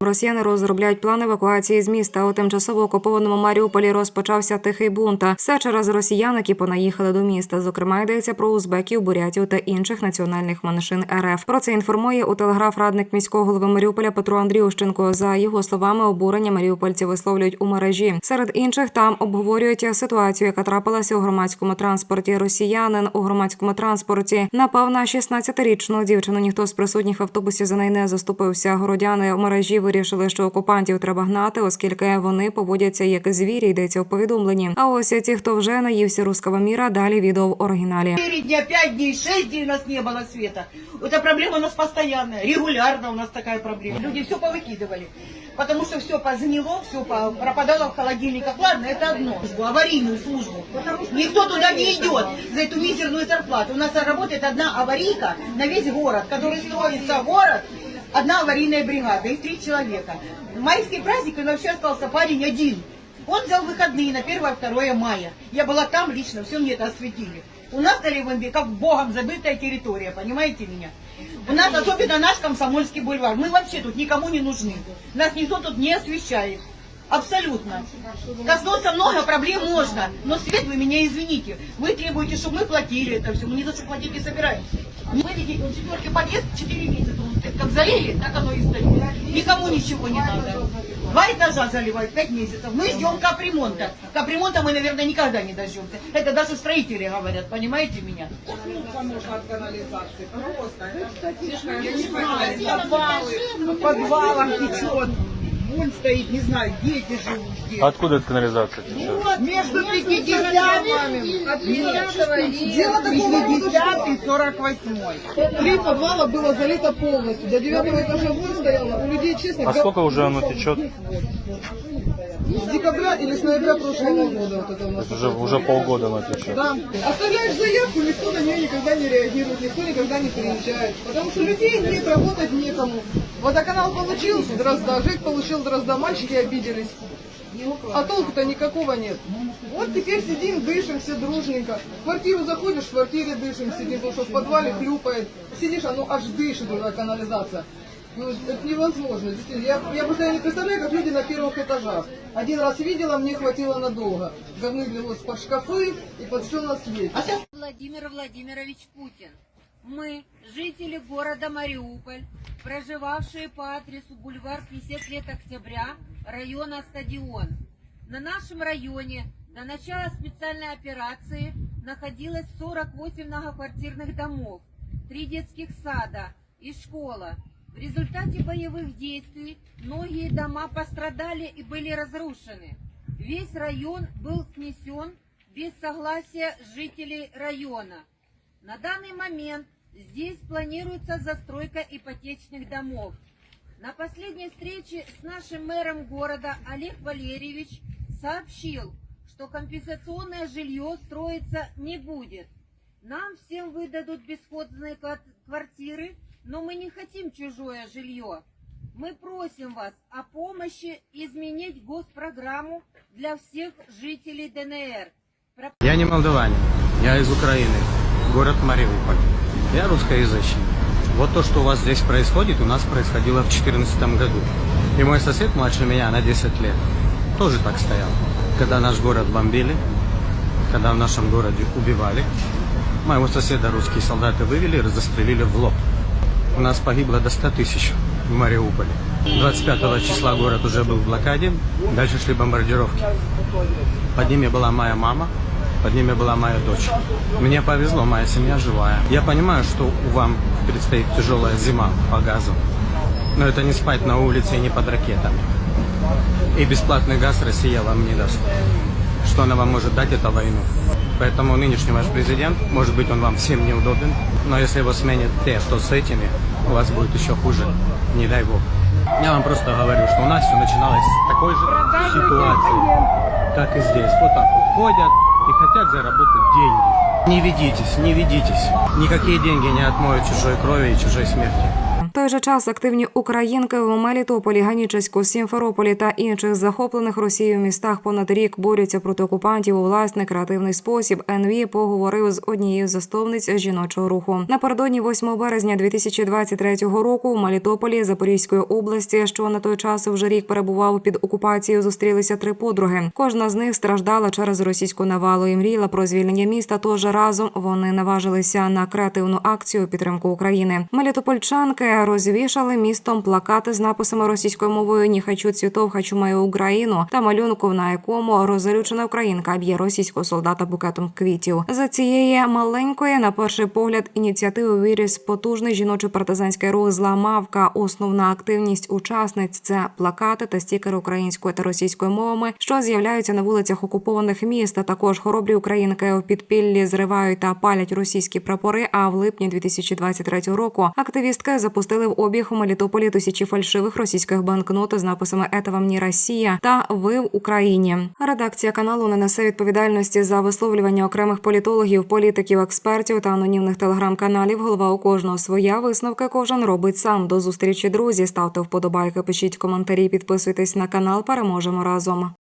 Росіяни розробляють план евакуації з міста. У тимчасово окупованому Маріуполі розпочався тихий бунт. Все через росіян, які понаїхали до міста. Зокрема, йдеться про узбеків, бурятів та інших національних меншин РФ. Про це інформує у телеграф радник міського голови Маріуполя Петро Андріущенко. За його словами, обурення маріупольці висловлюють у мережі. Серед інших там обговорюють ситуацію, яка трапилася у громадському транспорті. Росіянин у громадському транспорті напав на 16-річну дівчину. Ніхто з присутніх в автобусі за неї не заступився. Городяни у мережі вирішили, що окупантів треба гнати, оскільки вони поводяться як звірі. Йдеться у повідомленні. А ось ті, хто вже наївся руского міра, далі відео в оригіналі. 4 дня, 5 дней, 6 дней у нас не было света. Эта проблема у нас постоянная, регулярно у нас такая проблема. Люди все повыкидывали, потому что все позгнило, все пропадало в холодильниках. Ладно, это одно, службу, аварийную службу. Никто туда не идет за эту мизерную зарплату. У нас работает одна аварийка на весь город, который строится город, Одна аварийная бригада, их три человека. В майские праздники вообще остался парень один. Он взял выходные на 1-2 мая. Я была там лично, все мне это осветили. У нас на Левом берегу, как богом забытая территория, понимаете меня? У нас особенно наш Комсомольский бульвар. Мы вообще тут никому не нужны. Нас никто тут не освещает. Абсолютно. Коснуться много проблем можно, но свет вы меня извините. Вы требуете, чтобы мы платили это все. Мы ни за что платить не собираемся. Мы видите, он четвертый подъезд, 4 месяца. Как залили, так оно и стоит. Никому ничего не надо. Два этажа заливают, пять месяцев. Мы ждем капремонта. Капремонта мы, наверное, никогда не дождемся. Это даже строители говорят, понимаете меня? можно от канализации. Просто. Я не знаю, подвалы, по подвалам течет. Вон стоит, не знаю, дети живут здесь. Откуда эта канализация течет? Между 50 от 50 Дело такого 50 и 48 Три подвала было залито полностью. До девятого этажа вон стояло. У людей, честно, А сколько уже оно течет? С декабря или с ноября прошлого года вот это у нас. Уже, уже полгода оно течет. Да. Оставляешь заявку, никто на нее никогда не реагирует, никто никогда не приезжает. Потому что людей нет, работать некому. Водоканал получил дрозда, Жек получил дрозда, мальчики обиделись. А толку-то никакого нет. Вот теперь сидим, дышим все дружненько. В квартиру заходишь, в квартире дышим, сидим, потому что в подвале хлюпает. Сидишь, оно аж дышит, эта канализация. Ну, это невозможно. Я, я просто не представляю, как люди на первых этажах. Один раз видела, мне хватило надолго. Вот под шкафы и под все на свете. Владимир Владимирович Путин. Мы, жители города Мариуполь, проживавшие по адресу бульвар 50 лет октября, района Стадион. На нашем районе до начала специальной операции находилось 48 многоквартирных домов, три детских сада и школа. В результате боевых действий многие дома пострадали и были разрушены. Весь район был снесен без согласия жителей района. На данный момент здесь планируется застройка ипотечных домов. На последней встрече с нашим мэром города Олег Валерьевич сообщил, что компенсационное жилье строиться не будет. Нам всем выдадут бесходные ква- квартиры, но мы не хотим чужое жилье. Мы просим вас о помощи изменить госпрограмму для всех жителей ДНР. Я не молдаванин, я из Украины, город Мариуполь. Я русскоязычный. Вот то, что у вас здесь происходит, у нас происходило в 2014 году. И мой сосед младше меня на 10 лет тоже так стоял. Когда наш город бомбили, когда в нашем городе убивали, моего соседа русские солдаты вывели и застрелили в лоб. У нас погибло до 100 тысяч в Мариуполе. 25 числа город уже был в блокаде, дальше шли бомбардировки. Под ними была моя мама, под ними была моя дочь. Мне повезло, моя семья живая. Я понимаю, что у вам предстоит тяжелая зима по газу. Но это не спать на улице и не под ракетами. И бесплатный газ Россия вам не даст. Что она вам может дать, это войну. Поэтому нынешний ваш президент, может быть, он вам всем неудобен, но если его сменят те, кто с этими, у вас будет еще хуже. Не дай бог. Я вам просто говорю, что у нас все начиналось с такой же ситуации, как и здесь. Вот так вот ходят и хотят заработать деньги. Не ведитесь, не ведитесь. Никакие деньги не отмоют чужой крови и чужой смерти. Той же час активні українки в Мелітополі, Ганічеську, Сімферополі та інших захоплених Росією містах понад рік борються проти окупантів у власний креативний спосіб. НВ поговорив з однією з засновниць жіночого руху. Напередодні 8 березня 2023 року у Мелітополі Запорізької області, що на той час вже рік перебував під окупацією, зустрілися три подруги. Кожна з них страждала через російську навалу і мріяла про звільнення міста. Тож разом вони наважилися на креативну акцію підтримку України. Мелітопольчанки розвішали містом плакати з написами російською мовою «Не хочу цвітов, хочу мою Україну» та малюнком, на якому роззалючена українка б'є російського солдата букетом квітів. За цієї маленької, на перший погляд, ініціативи виріс потужний жіночий партизанський рух «Зла мавка». Основна активність учасниць це плакати та стікери українською та російською мовами, що з'являються на вулицях окупованих міст. А також хоробрі українки в підпіллі зривають та палять російські прапори. А в липні 2023 року активістки запустили в обіг у Мелітополі тисячі фальшивих російських банкнот з написами «Это вам Росія» та «Ви в Україні». Редакція каналу не несе відповідальності за висловлювання окремих політологів, політиків, експертів та анонімних телеграм-каналів. Голова у кожного своя висновки кожен робить сам. До зустрічі, друзі. Ставте вподобайки, пишіть коментарі, підписуйтесь на канал. Переможемо разом.